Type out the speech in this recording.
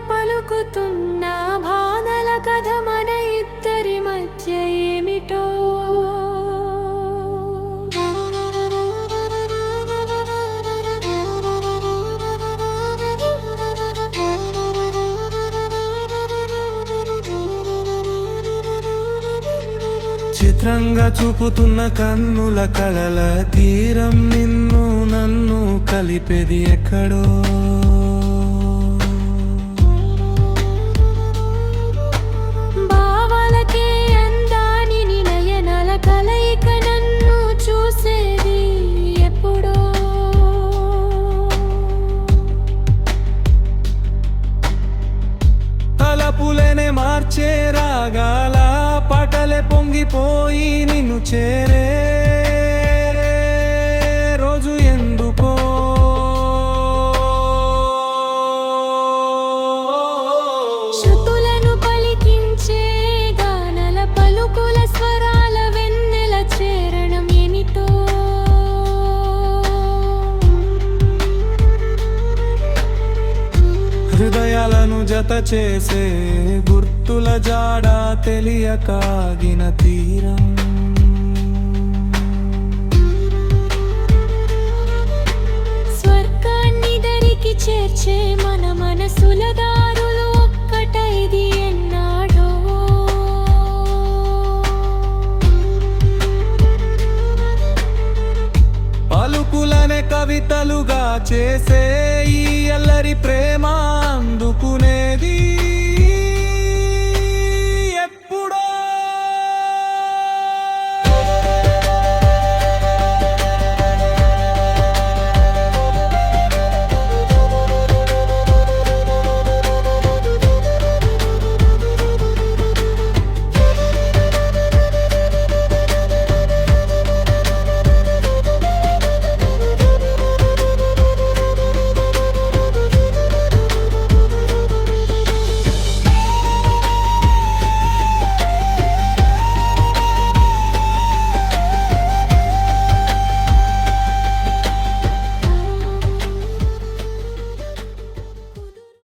పలుకుతున్న కథ మన ఇద్దరి మధ్య ఏమిటో. చిత్రంగా చూపుతున్న కన్నుల కలల తీరం నిన్ను నన్ను కలిపేది ఎక్కడో. పటలే నిన్ను చేరే క్షణాలను జత చేసే గుర్తుల జాడ తెలియకాగిన తీరం. స్వర్గాన్ని దరికి చేర్చే మన మనసుల దారులు ఒక్కటైది ఎన్నాడో. పలుకులనే కవితలుగా చేసే ఈ అల్లరి ప్రేమ